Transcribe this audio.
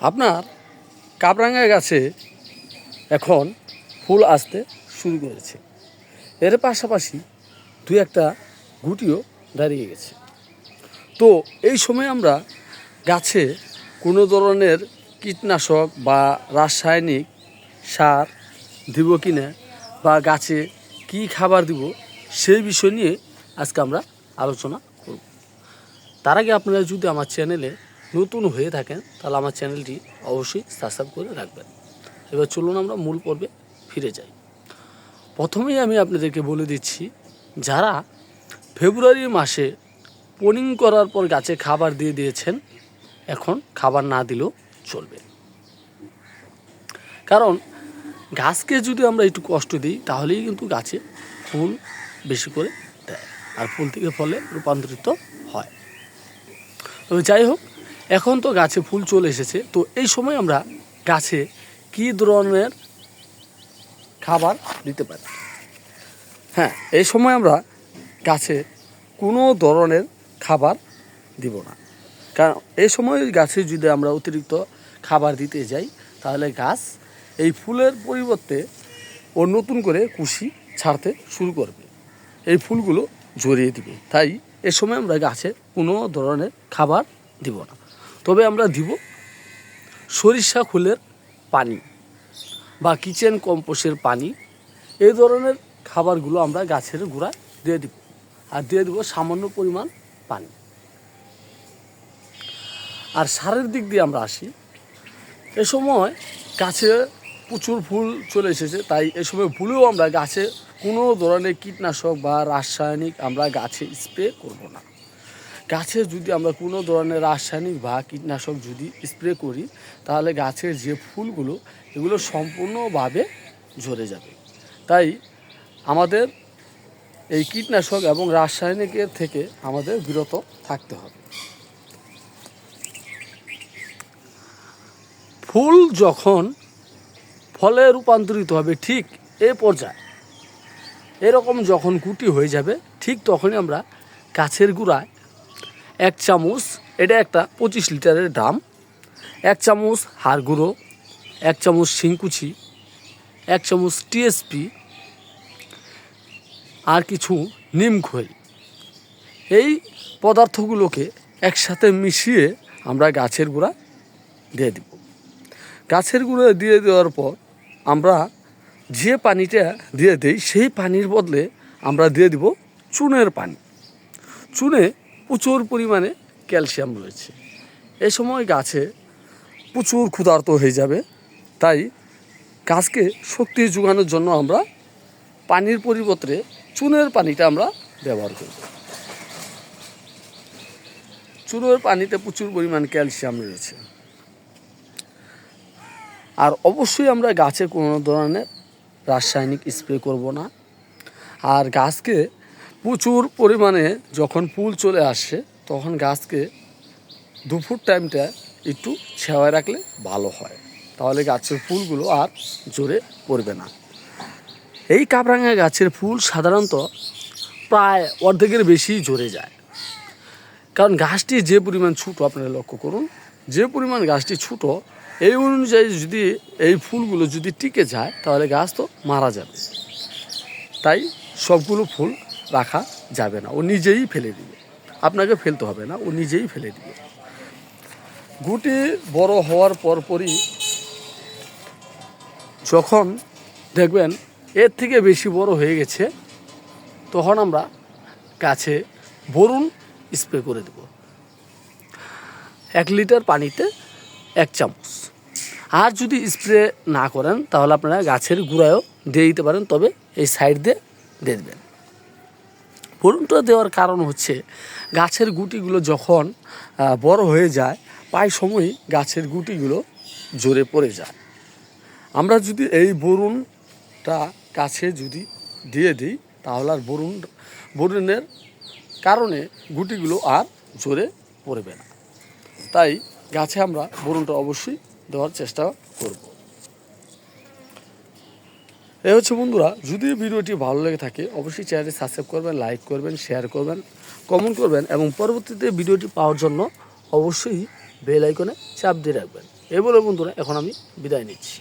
আপনার কাবরাঙ্গা গাছে এখন ফুল আসতে শুরু করেছে। এর পাশাপাশি দু একটা গুটিও দাঁড়িয়ে গেছে। তো এই সময় আমরা গাছে কোনো ধরনের কীটনাশক বা রাসায়নিক সার দিব কি না বা গাছে কি খাবার দিব সেই বিষয় নিয়ে আজকে আমরা আলোচনা করব। তার আগে আপনারা যদি আমার চ্যানেলে নতুন হয়ে থাকেন, তাহলে আমার চ্যানেলটি অবশ্যই সাবস্ক্রাইব করে রাখবেন। এবার চলুন আমরা মূল পর্বে ফিরে যাই। প্রথমেই আমি আপনাদেরকে বলে দিচ্ছি, যারা ফেব্রুয়ারি মাসে পোনিং করার পর গাছে খাবার দিয়ে দিয়েছেন, এখন খাবার না দিলেও চলবে। কারণ গাছকে যদি আমরা একটু কষ্ট দিই, তাহলেই কিন্তু গাছে ফুল বেশি করে দেয়, আর ফুল থেকে ফলে রূপান্তরিত হয়। তবে যাই হোক এখন তো গাছে ফুল চলে এসেছে, তো এই সময় আমরা গাছে কী ধরনের খাবার দিতে পারি? হ্যাঁ এই সময় আমরা গাছে কোনো ধরনের খাবার দিব না। কারণ এই সময় গাছে যদি আমরা অতিরিক্ত খাবার দিতে যাই, তাহলে গাছ এই ফুলের পরিবর্তে ও নতুন করে কুশি ছাড়তে শুরু করবে, এই ফুলগুলো জড়িয়ে দিবে। তাই এ সময় আমরা গাছে কোনো ধরনের খাবার দিব না। তবে আমরা দিব সরিষা ফুলের পানি বা কিচেন কম্পোস্টের পানি। এই ধরনের খাবারগুলো আমরা গাছের গোড়ায় দিয়ে দিব আর দিয়ে দেবো সামান্য পরিমাণ পানি। আর সারের দিক দিয়ে আমরা আসি। এ সময় গাছে প্রচুর ফুল চলে এসেছে, তাই এ সময় ভুলেও আমরা গাছে কোনো ধরনের কীটনাশক বা রাসায়নিক আমরা গাছে স্প্রে করব না। গাছে যদি আমরা কোনো ধরনের রাসায়নিক বা কীটনাশক যদি স্প্রে করি, তাহলে গাছের যে ফুলগুলো, এগুলো সম্পূর্ণভাবে ঝরে যাবে। তাই আমাদের এই কীটনাশক এবং রাসায়নিকের থেকে আমাদের বিরত থাকতে হবে। ফুল যখন ফলে রূপান্তরিত হবে ঠিক এ পর্যায়ে, এরকম যখন গুটি হয়ে যাবে, ঠিক তখনই আমরা গাছের গুঁড়ায় এক চামচ, এটা একটা পঁচিশ লিটারের ড্রাম এক চামচ হাড় গুঁড়ো, এক চামচ শিংকুচি, এক চামচ টিএসপি আর কিছু নিম খৈল এই পদার্থগুলোকে একসাথে মিশিয়ে আমরা গাছের গোড়া দিয়ে দিব। গাছের গুঁড়ো দিয়ে দেওয়ার পর আমরা যে পানিটা দিয়ে দিই, সেই পানির বদলে আমরা দিয়ে দিব চুনের পানি। চুনে প্রচুর পরিমাণে ক্যালসিয়াম রয়েছে। এই সময় গাছে প্রচুর ক্ষুধার্ত হয়ে যাবে। তাই গাছকে শক্তি যোগানোর জন্য আমরা পানির পরিবর্তে চুনের পানিটা আমরা ব্যবহার করব। চুনের পানিতে প্রচুর পরিমাণ ক্যালসিয়াম রয়েছে। আর অবশ্যই আমরা গাছে কোনো ধরনের রাসায়নিক স্প্রে করব না। আর গাছকে প্রচুর পরিমাণে যখন ফুল চলে আসে, তখন গাছকে দুপুর টাইমটা একটু ছেওয়ায় রাখলে ভালো হয়। তাহলে গাছের ফুলগুলো আর জোরে পড়বে না। এই কাবরাঙ্গা গাছের ফুল সাধারণত প্রায় অর্ধেকের বেশি জোরে যায়। কারণ গাছটি যে পরিমাণ ছোটো, আপনারা লক্ষ্য করুন, যে পরিমাণ গাছটি ছোটো, এই অনুযায়ী যদি এই ফুলগুলো যদি টিকে যায়, তাহলে গাছ তো মারা যাবে। তাই সবগুলো ফুল রাখা যাবে না। ও নিজেই ফেলে দিবে। আপনাকে ফেলতে হবে না, ও নিজেই ফেলে দিবে। গুটি বড় হওয়ার পরপরই যখন দেখবেন এর থেকে বেশি বড় হয়ে গেছে, তখন আমরা গাছে বরুণ স্প্রে করে দেব। এক লিটার পানিতে এক চামচ। আর যদি স্প্রে না করেন, তাহলে আপনারা গাছের গুঁড়ায়ও দিয়ে দিতে পারেন, তবে এই সাইড দিয়ে দিয়ে দেবেন। বরুণটা দেওয়ার কারণ হচ্ছে গাছের গুটিগুলো যখন বড় হয়ে যায়, প্রায় সময়ই গাছের গুটিগুলো জোরে পড়ে যায়। আমরা যদি এই বরুণটা গাছে যদি দিয়ে দিই, তাহলে আর বরুণ, বরুণের কারণে গুটিগুলো আর জোরে পড়বে না। তাই গাছে আমরা বরুণটা অবশ্যই দেওয়ার চেষ্টা করব। এই হচ্ছে বন্ধুরা, যদি ভিডিওটি ভালো লেগে থাকে, অবশ্যই চ্যানেলটি সাবস্ক্রাইব করবেন, লাইক করবেন, শেয়ার করবেন, কমেন্ট করবেন এবং পরবর্তীতে ভিডিওটি পাওয়ার জন্য অবশ্যই বেল আইকনে চাপ দিয়ে রাখবেন। এই বলে বন্ধুরা, এখন আমি বিদায় নিচ্ছি।